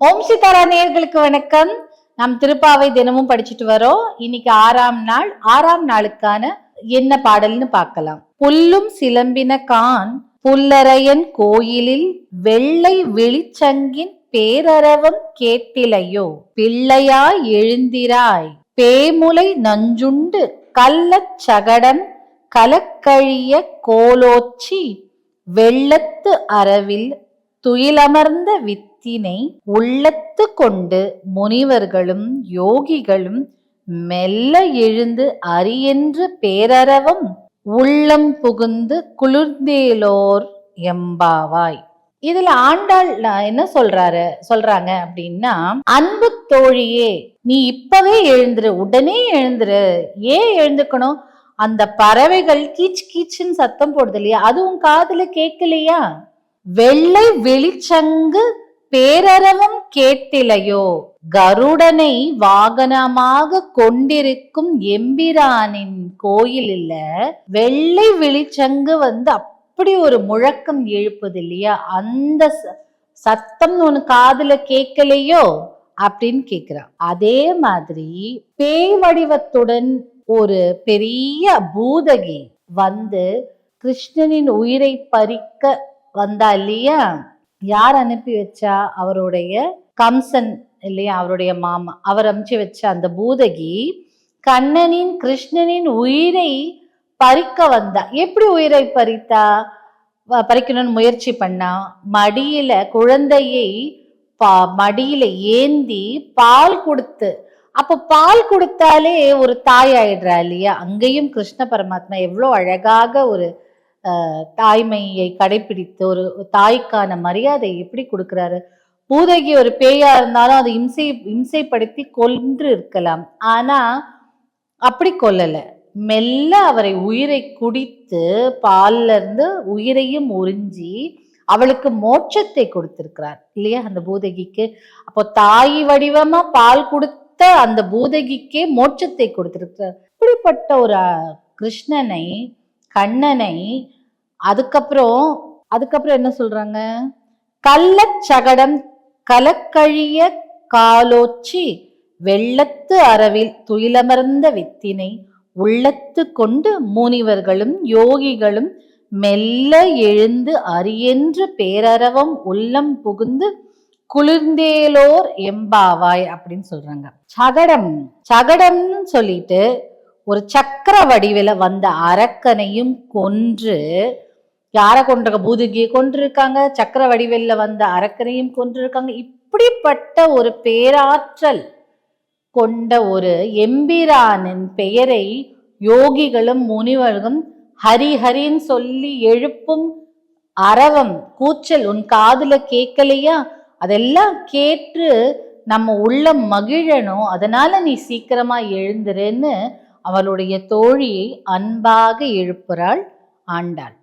ஓம் சிதாரா நேர்களுக்கு வணக்கம். நாம் திருப்பாவை தினமும் படிச்சுட்டு வரோம். இன்னைக்கு ஆறாம் நாள். ஆறாம் நாளுக்கான என்ன பாடல்னு பார்க்கலாம். புல்லும் சிலம்பின கான் புல்லரையன் கோயிலில் வெள்ளை விழிச்சங்கின் பேரரவம் கேட்டிலையோ. பிள்ளையாய் எழுந்திராய். பேமுலை நஞ்சுண்டு கள்ளச் சகடம் கலக்கழிய கோலோச்சி. வெள்ளத்து அரவில் துயிலமர்ந்த தினை உள்ளத்து கொண்டு முனிவர்களும் யோகிகளும் மெல்ல எழுந்து அரியென்று பேரரவம் உள்ளம் புகுந்து குளிர்ந்தேலோர் எம்பாவாய். இதுல ஆண்டாள் நான் என்ன சொல்றாரு சொல்றாங்க அப்படின்னா அன்பு தோழியே நீ இப்பவே எழுந்துரு உடனே எழுந்துரு. ஏன் எழுந்துக்கணும் அந்த பறவைகள் கீச் கீச்சுன்னு சத்தம் போடுது இல்லையா? அது உன் காதுல கேட்கலையா? வெள்ளை வெளிச்சங்கு பேரரவம் கேட்டிலையோ? கருடனை வாகனமாக கொண்டிருக்கும் எம்பிரானின் கோயிலில் வெள்ளை வெளிச்சங்கு வந்து அப்படி ஒரு முழக்கம் எழுப்புது இல்லையா அந்த ச- சத்தம் உன் காதுல கேட்கலையோ அப்படின்னு கேக்குறான். அதே மாதிரி பேய் வடிவத்துடன் ஒரு பெரிய பூதகி வந்து கிருஷ்ணனின் உயிரை பறிக்க வந்தா இல்லையா? யார் அனுப்பி வச்சா அவருடைய கம்சன் இல்லையா அவருடைய மாமா? அவர் அமுச்சு வச்ச அந்த பூதகி கண்ணனின் கிருஷ்ணனின் உயிரை பறிக்க வந்தா. எப்படி உயிரை பறித்தா? பறிக்கணும்னு முயற்சி பண்ணா? மடியில குழந்தையை பா மடியில ஏந்தி பால் கொடுத்து. அப்போ பால் கொடுத்தாலே ஒரு தாய் ஆயிடுறா இல்லையா? அங்கேயும் கிருஷ்ண பரமாத்மா எவ்வளோ அழகாக ஒரு தாய்மையை கடைபிடித்து ஒரு தாய்க்கான மரியாதை எப்படி கொடுக்குறாரு? பூதகி ஒரு பேயா இருந்தாலும் அதை இம்சை இம்சைப்படுத்தி கொன்று இருக்கலாம். ஆனா அப்படி கொல்லலை. மெல்ல அவரை உயிரை குடித்து பால்ல இருந்து உயிரையும் உறிஞ்சி அவளுக்கு மோட்சத்தை கொடுத்திருக்கிறார். இல்லையா? அந்த பூதகிக்கு. அப்போ தாய் வடிவமா பால் கொடுத்த அந்த பூதகிக்கே மோட்சத்தை கொடுத்திருக்கிறார். இப்படிப்பட்ட ஒரு கிருஷ்ணனை கண்ணனை அதுக்கப்புறம் அதுக்கப்புறம் என்ன சொல்றாங்க? கள்ளச்சகடம் கலக்கழிய காலோச்சி வெள்ளத்து அரவில் துயிலமர்ந்த வித்தினை உள்ளத்து கொண்டு முனிவர்களும் யோகிகளும் மெல்ல எழுந்து அரியென்று பேரரவம் உள்ளம் புகுந்து குளிர்ந்தேலோர் எம்பாவாய் அப்படின்னு சொல்றாங்க. சகடம் சகடம்னு சொல்லிட்டு ஒரு சக்கர வடிவில வந்த அரக்கனையும் கொன்று யாரை கொண்டிருக்க பூதுகியை கொண்டிருக்காங்க சக்கர வடிவெல்ல வந்த அரக்கனையும் கொண்டிருக்காங்க இப்படிப்பட்ட ஒரு பேராற்றல் கொண்ட ஒரு எம்பிரானின் பெயரை யோகிகளும் முனிவர்களும் ஹரி ஹரின்னு சொல்லி எழுப்பும் அரவம் கூச்சல் உன் காதுல கேட்கலையா? அதெல்லாம் கேட்டு நம்ம உள்ள மகிழணும். அதனால நீ சீக்கிரமா எழுந்துருன்னு அவளுடைய தோழியை அன்பாக எழுப்புறாள் ஆண்டாள்.